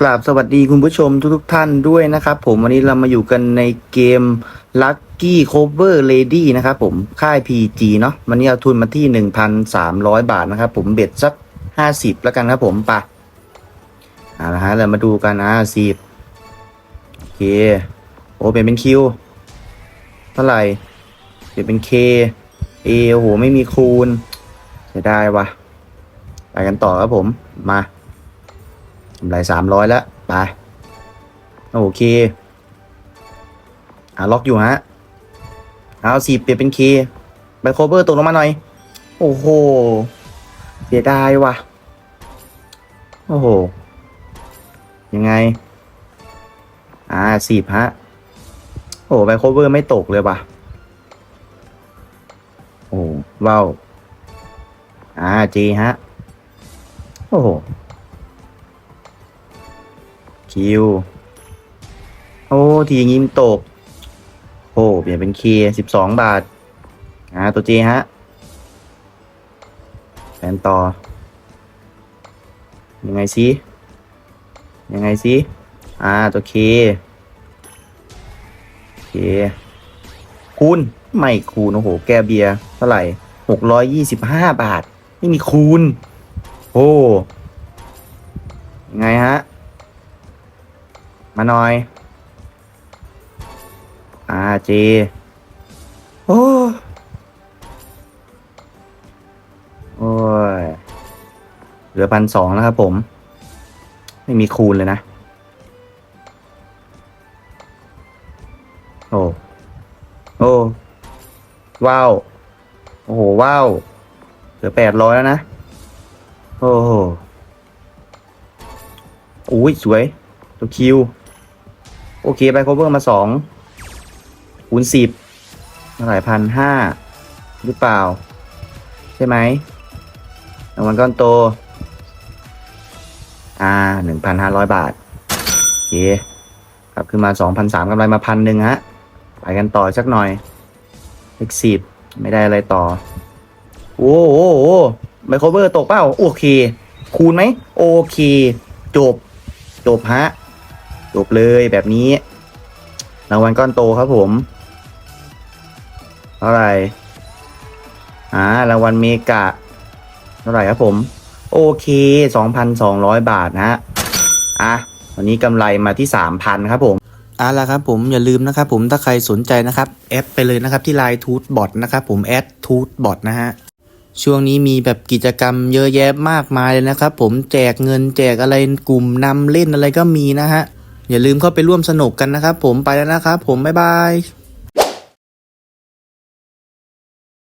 กราบสวัสดีคุณผู้ชมทุกๆท่านด้วยนะครับ ผมวันนี้เรามาอยู่กันในเกม Lucky Cover Lady นะครับผมค่าย PG เนาะวันนี้เอาทุนมาที่ 1,300 บาทนะครับ ผมเบ็ดสัก 50 แล้วกันครับผมไปะเอาละฮะเรามาดูกันนะสิบโอเคโอ้เปลี่ยนเป็นคิวเท่าไหร่เปลี่ยนเป็นเคเอโอ้โหไม่มีคูณเสียดายวะไปกันต่อครับผมมา กำไรสามร้อยแล้ว ไป โอเคอ่าล็อกอยู่ฮะ เอาสีเปลี่ยนเป็นเคไปโคเวอร์ตกลงมาหน่อย โอ้โห เสียดายว่ะ โอ้โห ยังไง อ่าสีบฮะ โอ้ไปโคเวอร์ไม่ตกเลยว่ะ โอ้ว้าว อ่าจีฮะ โอ้โห คิว โอ้ทีอย่างงี้มันตก โอ้เปลี่ยนเป็นเคสิบสองบาท อ่า ตัวเจฮะแผนต่อ ยังไงสิยังไงสิอ่า ตัวเคเคคูณ ไม่คูณ โอ้โห แกเบียร์เท่าไหร่หกร้อยยี่สิบห้าบาท ไม่มีคูณ โอ้ยังไงฮะ มาหน่อยอ่าเจโอ้โอ้ย เหลือพันสองแล้วครับผม ไม่มีคูณเลยนะ โอ้ โอ้ ว้าว โอ้โห ว้าว เหลือแปดร้อยแล้วนะ โอ้โหอุ้ย สวย ตัวคิว โอเคไป cover มาสองคูณสิบเท่าไหร่พันห้าหรือเปล่า ใช่ไหมรางวัลก้อนโต อ่าหนึ่งพันห้าร้อยบาทโอเคกลับขึ้นมาสองพันสามกำไรมาพันหนึ่งฮะ ไปกันต่อสักหน่อยเลขสิบไม่ได้อะไรต่อ โอ้โหโอ้ไมโครเวอร์ตกเปล่า โอเค คูณไหม โอเค จบ จบฮะ จบเลยแบบนี้รางวัลก้อนโตครับผมเท่าไหร่อ่ารางวัลเมกะเท่าไหร่ครับผม โอเค 2,200 บาทนะฮะอะวันนี้กำไรมาที่ 3,000 ครับผมเอาละครับผมอย่าลืมนะครับผมถ้าใครสนใจนะครับแอดไปเลยนะครับที่ไลน์ทูตบอทนะครับผมแอดทูตบอทนะฮะช่วงนี้มีแบบกิจกรรมเยอะแยะมากมายเลยนะครับผมแจกเงินแจกอะไรกลุ่มนำเล่นอะไรก็มีนะฮะ อย่าลืมเข้าไปร่วมสนุกกันนะครับผมไปแล้วนะครับผมบ๊ายบาย